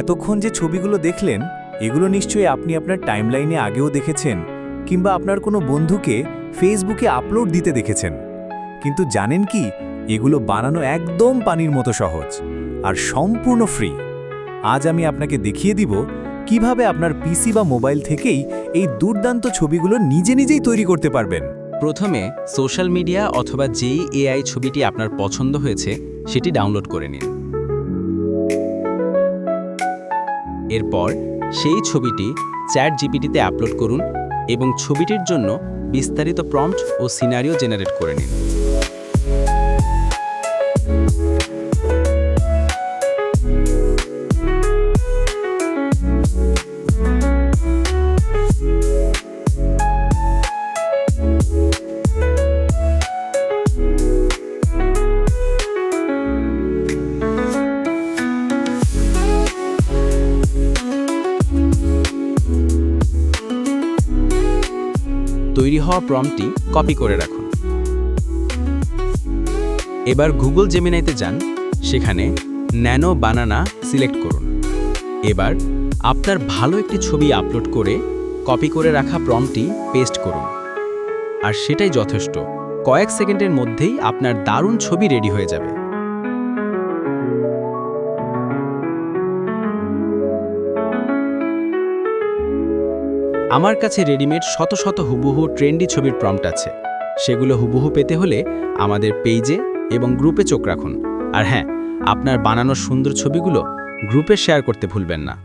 এতক্ষণ যে ছবিগুলো দেখলেন, এগুলো নিশ্চয়ই আপনি আপনার টাইমলাইনে আগেও দেখেছেন কিংবা আপনার কোনো বন্ধুকে ফেসবুকে আপলোড দিতে দেখেছেন। কিন্তু জানেন কি, এগুলো বানানো একদম পানির মতো সহজ আর সম্পূর্ণ ফ্রি। আজ আমি আপনাকে দেখিয়ে দিব কীভাবে আপনার পিসি বা মোবাইল থেকেই এই দুর্দান্ত ছবিগুলো নিজে নিজেই তৈরি করতে পারবেন। প্রথমে সোশ্যাল মিডিয়া অথবা যেই এআই ছবিটি আপনার পছন্দ হয়েছে, সেটি ডাউনলোড করে নিন। এরপর সেই ছবিটি চ্যাট জিপিটিতে আপলোড করুন এবং ছবিটির জন্য বিস্তারিত প্রম্পট ও সিনারিও জেনারেট করে নিন। তৈরি হওয়া প্রম্পটটি কপি করে রাখুন। এবার গুগল জেমিনাইতে যান, সেখানে ন্যানো বানানা সিলেক্ট করুন। এবার আপনার ভালো একটি ছবি আপলোড করে কপি করে রাখা প্রম্পটটি পেস্ট করুন। আর সেটাই যথেষ্ট, কয়েক সেকেন্ডের মধ্যেই আপনার দারুণ ছবি রেডি হয়ে যাবে। আমার কাছে রেডিমেড শত শত হুবহু ট্রেন্ডি ছবির প্রম্পট আছে। সেগুলো হুবহু পেতে হলে আমাদের পেজে এবং গ্রুপে চোখ রাখুন। আর হ্যাঁ আপনার বানানো সুন্দর ছবিগুলো গ্রুপে শেয়ার করতে ভুলবেন না।